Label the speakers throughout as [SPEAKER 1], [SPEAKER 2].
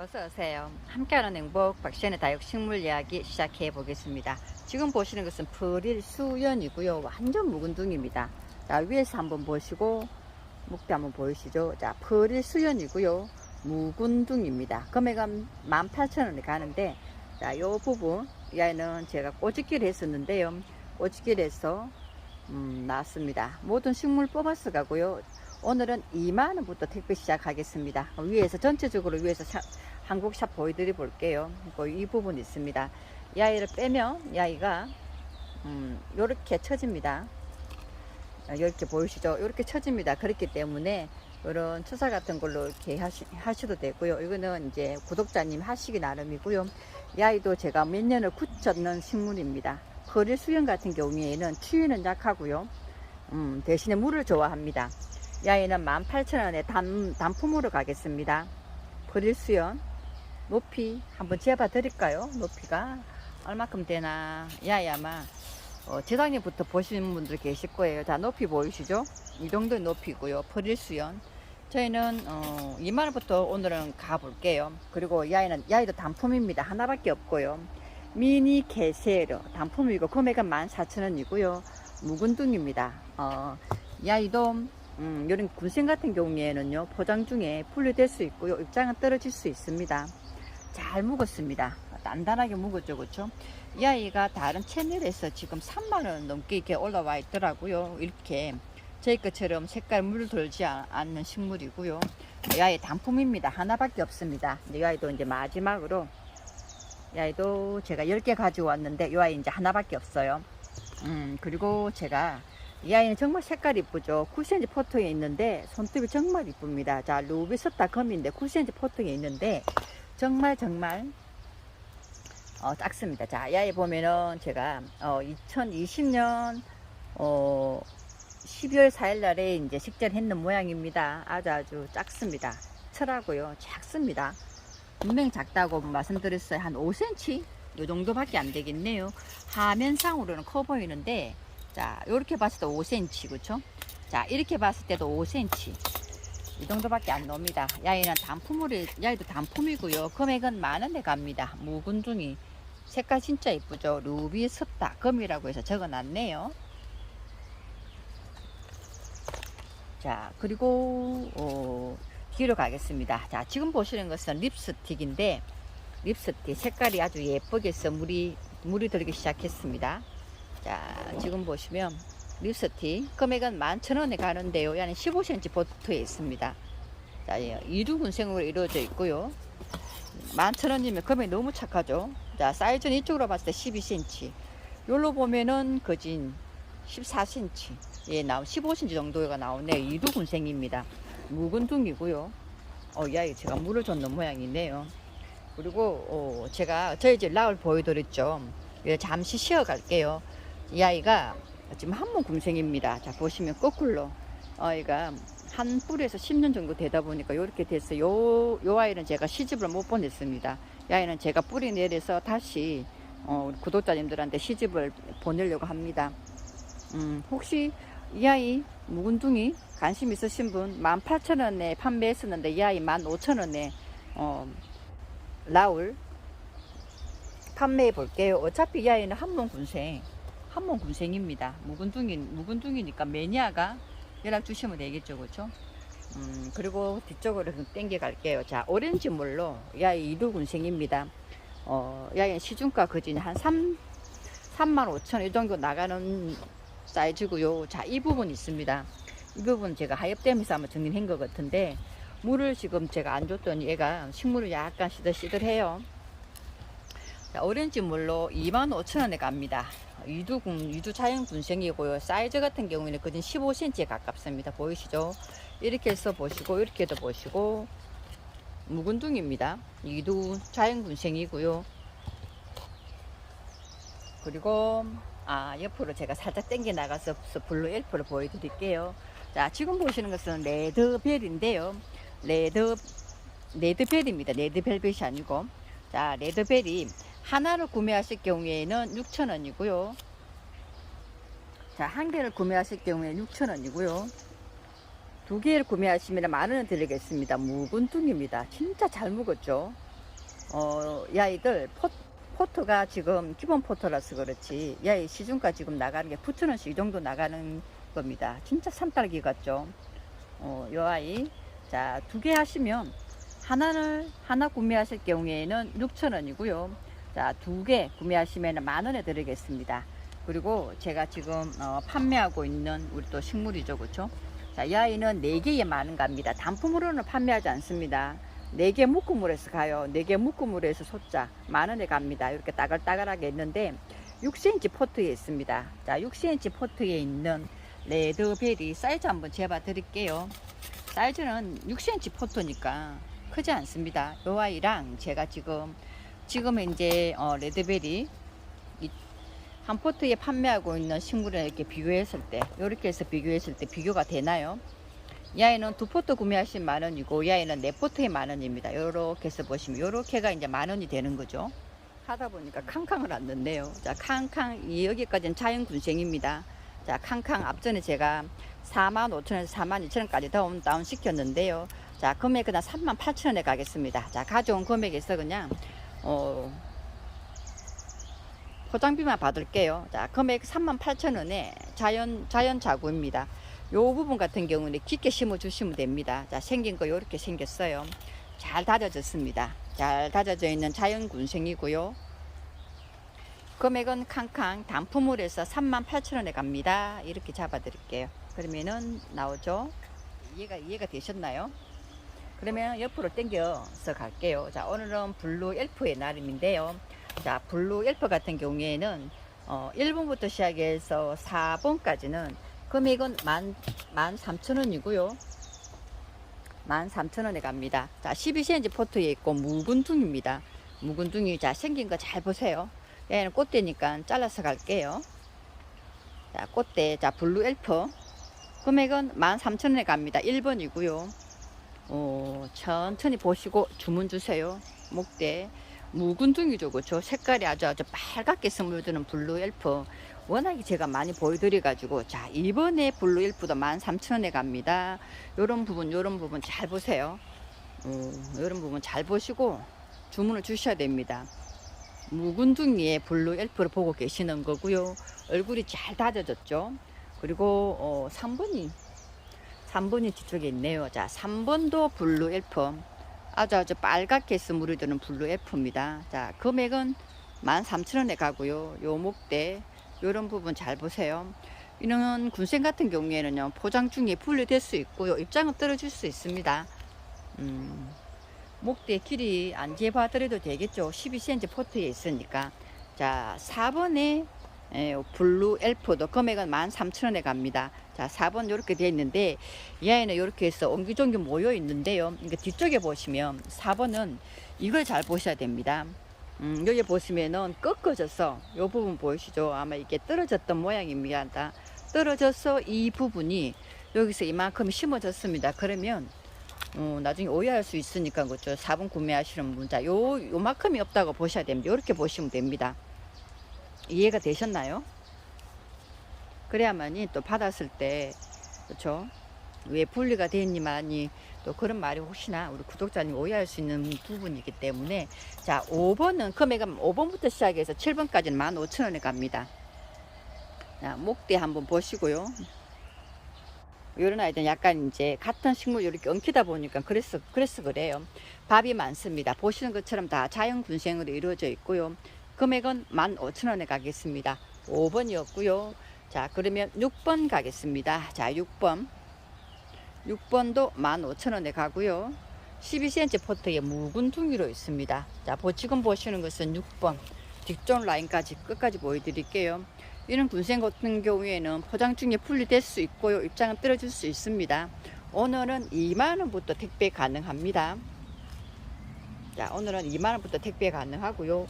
[SPEAKER 1] 어서 오세요. 함께하는 행복 박시연의 다육 식물 이야기 시작해 보겠습니다. 지금 보시는 것은 프릴 수연이고요. 완전 묵은 둥입니다. 자 위에서 한번 보시고 목대 한번 보이시죠? 자 프릴 수연이고요. 묵은 둥입니다. 금액은 18,000원에 가는데 자이 부분 이 아이는 제가 꼬집기를 했었는데요. 꼬집기를 해서 음, 나왔습니다. 모든 식물 뽑아서 가고요. 오늘은 2만원부터 택배 시작하겠습니다. 위에서 전체적으로 위에서 샵, 한국샵 보여드려 볼게요. 그이 부분 있습니다. 이 아이를 빼면 이 아이가 음, 요렇게 쳐집니다. 이렇게 보이시죠? 이렇게 쳐집니다. 그렇기 때문에 이런 추사 같은 걸로 이렇게 하시, 하셔도 되고요. 이거는 이제 구독자님 하시기 나름이고요. 이 아이도 제가 몇 년을 굳혔는 식물입니다. 거리 수영 같은 경우에는 추위는 약하고요. 음, 대신에 물을 좋아합니다. 이 아이는 18,000원에 단, 단품으로 가겠습니다. 버릴 수연 높이 한번 재봐 드릴까요? 높이가 얼마큼 되나? 아마 어, 재작년부터 보시는 분들 계실 거예요. 자, 높이 보이시죠? 이 정도의 높이고요. 버릴 수연. 저희는 어, 2만원부터 오늘은 가볼게요. 그리고 이 아이도 단품입니다. 하나밖에 없고요. 미니 개세로 단품이고 금액은 14,000원이고요. 묵은 둥입니다. 어, 이 아이도 음, 이런 군생 같은 경우에는요 포장 중에 분리될 수 있고요 입장은 떨어질 수 있습니다. 잘 묵었습니다. 단단하게 묵었죠 그렇죠 이 아이가 다른 채널에서 지금 3만원 넘게 이렇게 올라와 있더라고요. 이렇게 저희 것처럼 색깔 물 돌지 아- 않는 식물이고요. 이 아이 단품입니다. 하나밖에 없습니다. 이 아이도 이제 마지막으로 이 아이도 제가 10개 가지고 왔는데 이 아이 이제 하나밖에 없어요. 음 그리고 제가 이 아이는 정말 색깔 이쁘죠. 쿠션지 포토에 있는데 손톱이 정말 이쁩니다. 자, 루비스타 검인데 쿠션지 포토에 있는데 정말 정말 어, 작습니다. 자, 이 아이 보면은 제가 어, 2020년 어, 12월 4일 날에 이제 식전했는 모양입니다. 아주 아주 작습니다. 철하고요. 작습니다. 분명 작다고 말씀드렸어요. 한 5cm? 요 정도밖에 안 되겠네요. 화면상으로는 커 보이는데 자, 이렇게 봤을 때 5cm, 그쵸? 자, 이렇게 봤을 때도 5cm. 이 정도밖에 안 나옵니다. 야이는 단품으로, 야이도 단품이고요. 금액은 만 원에 갑니다. 중이. 색깔 진짜 이쁘죠? 루비 스타 금이라고 해서 적어 놨네요. 자, 그리고, 어, 뒤로 가겠습니다. 자, 지금 보시는 것은 립스틱인데, 립스틱 색깔이 아주 예쁘게 해서 물이, 물이 들기 시작했습니다. 자, 지금 보시면 립스틱 금액은 11,000원에 가는데요. 야는 15cm 보트에 있습니다. 자, 이두 군생으로 이루어져 있고요. 11,000원이면 금액 너무 착하죠. 자, 사이즈는 이쪽으로 봤을 때 12cm. 요로 보면은 거진 14cm. 예, 나온 15cm 정도가 나오네. 이두 군생입니다. 묵은 둥이고요. 어, 야, 이 제가 물을 줬는 모양이네요. 그리고 어, 제가 저희 집 라울 보여드렸죠. 예, 잠시 쉬어 갈게요. 이 아이가 지금 한몸 금생입니다. 자 보시면 거꾸로 아이가 한 뿌리에서 10년 정도 되다 보니까 이렇게 됐어요. 요, 요 아이는 제가 시집을 못 보냈습니다. 이 아이는 제가 뿌리 내려서 다시 어, 구독자님들한테 시집을 보내려고 합니다. 음, 혹시 이 아이 묵은둥이 관심 있으신 분 18,000원에 판매했었는데 이 아이 15,000원에 어, 라울 판매해 볼게요. 어차피 이 아이는 한몸 군생, 한몸 군생입니다. 묵은둥이, 묵은둥이니까 매니아가 연락 주시면 되겠죠, 그렇죠? 음, 그리고 뒤쪽으로 좀 땡겨 갈게요. 자, 오렌지 물로 이 아이 이두 군생입니다. 어, 이 아이는 시중가 거진 한 3, 3만 5천 이 정도 나가는 사이즈고요. 자, 이 부분 있습니다. 이 부분 제가 하엽되면서 한번 정리한 것 같은데 물을 지금 제가 안 줬더니 얘가 식물을 약간 시들시들해요. 자, 오렌지 물로 25,000원에 갑니다. 유두군, 유두 자연 군생이고요. 사이즈 같은 경우에는 거진 15cm에 가깝습니다. 보이시죠? 이렇게 해서 보시고, 이렇게도 보시고, 묵은둥입니다. 유두 자연 군생이고요. 그리고, 아, 옆으로 제가 살짝 당겨 나가서 블루 엘프를 보여드릴게요. 자, 지금 보시는 것은 레드벨인데요. 레드, 레드벨입니다. 레드벨벳이 아니고. 자, 레드벨이 하나를 구매하실 경우에는 6,000원이고요. 자, 한 개를 구매하실 경우에 6,000원이고요. 두 개를 구매하시면 만 원을 드리겠습니다. 묵은 둥입니다. 진짜 잘 묵었죠. 어, 야이들 포, 포트가 지금 기본 포트라서 그렇지 야이 시중가 지금 나가는 게 붙는 이 정도 나가는 겁니다. 진짜 산딸기 같죠? 어, 요 아이 자 두 개 하시면 하나를 하나 구매하실 경우에는 6,000원이고요. 자 두 개 구매하시면 만 원에 드리겠습니다. 그리고 제가 지금 어, 판매하고 있는 우리 또 식물이죠, 그렇죠? 자, 이 아이는 네 개에 만원 갑니다. 단품으로는 판매하지 않습니다. 네 개 묶음으로 해서 가요. 네 개 묶음으로 해서 소자 만 원에 갑니다. 이렇게 따글따글하게 있는데 6cm 포트에 있습니다. 자, 6cm 포트에 있는 레드베리 사이즈 한번 재봐 드릴게요. 사이즈는 6cm 포트니까 크지 않습니다. 요 아이랑 제가 지금 지금 이제 어, 레드베리 이- 한 포트에 판매하고 있는 식물을 이렇게 비교했을 때 이렇게 해서 비교했을 때 비교가 되나요? 이 아이는 두 포트 구매하시면 만 원이고 이 아이는 네 포트에 만 원입니다. 요렇게 해서 보시면 요렇게가 이제 만 원이 되는 거죠. 하다 보니까 캉캉을 안 넣네요. 자, 캉캉 이 여기까지는 자연 군생입니다. 자, 캉캉 앞전에 제가 4만 5천원에서 4만 2천원까지 다운, 다운 시켰는데요. 자, 금액 그냥 3만 8천원에 가겠습니다. 자, 가져온 금액에서 그냥 어, 포장비만 받을게요. 자, 금액 3만 8천원에 자연 자연 자구입니다. 요 부분 같은 경우는 깊게 심어 주시면 됩니다. 자, 생긴 거 이렇게 생겼어요. 잘 다져졌습니다. 잘 다져져 있는 자연 군생이고요. 금액은 캉캉 단품으로 해서 38,000원에 갑니다. 이렇게 잡아 드릴게요. 그러면은 나오죠? 이해가 이해가 되셨나요? 그러면 옆으로 당겨서 갈게요. 자, 오늘은 블루 엘프의 날임인데요. 자, 블루 엘프 같은 경우에는 어, 1번부터 시작해서 4번까지는 금액은 만, 만 3천원이고요. 만 3천원에 갑니다. 자, 12cm 포트에 있고 묵은둥입니다. 묵은둥이 자, 생긴 거 잘 보세요. 얘는 꽃대니까 잘라서 갈게요. 자, 꽃대. 자, 블루 엘프. 금액은 13,000원에 갑니다. 1번이고요. 어, 천천히 보시고 주문 주세요. 목대. 묵은둥이죠, 그죠? 색깔이 아주 아주 빨갛게 스물드는 블루 엘프. 워낙에 제가 많이 보여드려 가지고, 자, 이번에 블루 엘프도 13,000원에 갑니다. 요런 부분, 요런 부분 잘 보세요. 어, 요런 부분 잘 보시고 주문을 주셔야 됩니다. 묵은둥이의 블루 엘프를 보고 계시는 거고요. 얼굴이 잘 다져졌죠. 그리고 어, 3번이 3번이 뒤쪽에 있네요. 자, 3번도 블루 엘프. 아주 아주 빨갛게 스무르드는 블루 엘프입니다. 자, 금액은 13,000원에 가고요. 요 목대 요런 부분 잘 보세요. 이런 군생 같은 경우에는요. 포장 중에 분리될 수 있고요. 입장은 떨어질 수 있습니다. 음. 목대 길이 안 재봐더라도 되겠죠. 12cm 포트에 있으니까. 자, 4번에 블루 엘프도 금액은 13,000원에 갑니다. 자, 4번 이렇게 되어 있는데 이 아이는 이렇게 해서 옹기종기 모여 있는데요. 그러니까 뒤쪽에 보시면 4번은 이걸 잘 보셔야 됩니다. 음, 여기 보시면은 꺾어져서 이 부분 보이시죠? 아마 이게 떨어졌던 모양입니다. 떨어져서 이 부분이 여기서 이만큼 심어졌습니다. 그러면 어, 나중에 오해할 수 있으니까 그죠 4번 구매하시는 분, 자, 요 요만큼이 없다고 보셔야 됩니다. 이렇게 보시면 됩니다. 이해가 되셨나요? 그래야만이 또 받았을 때 그렇죠? 왜 분리가 됐니만이 또 그런 말이 혹시나 우리 구독자님 오해할 수 있는 부분이기 때문에 자 5번은 금액은 5번부터 시작해서 7번까지는 15,000원에 갑니다. 자, 목대 한번 보시고요. 이런 아이들은 약간 이제 같은 식물 이렇게 엉키다 보니까 그래서 그래서 그래요. 밥이 많습니다. 보시는 것처럼 다 자연 군생으로 이루어져 있고요. 금액은 15,000원에 가겠습니다. 5번이었고요. 자, 그러면 6번 가겠습니다. 자, 6번. 6번도 15,000원에 가고요. 12cm 포트에 묵은 둥이로 있습니다. 자, 보- 지금 보시는 것은 6번. 뒷존 라인까지 끝까지 보여드릴게요. 이런 군생 같은 경우에는 포장 중에 분리될 수 있고요. 입장은 떨어질 수 있습니다. 오늘은 2만원부터 택배 가능합니다. 자, 오늘은 2만원부터 택배 가능하고요.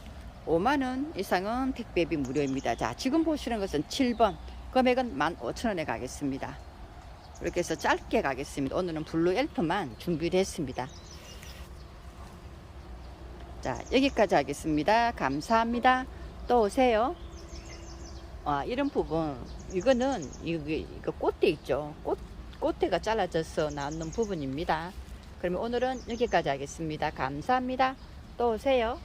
[SPEAKER 1] 5만원 이상은 택배비 무료입니다. 자, 지금 보시는 것은 7번. 금액은 15,000원에 가겠습니다. 이렇게 해서 짧게 가겠습니다. 오늘은 블루 엘프만 준비를 했습니다. 자, 여기까지 하겠습니다. 감사합니다. 또 오세요. 아, 이런 부분, 이거는, 이거, 이거 꽃대 있죠. 꽃, 꽃대가 잘라져서 나오는 부분입니다. 그러면 오늘은 여기까지 하겠습니다. 감사합니다. 또 오세요.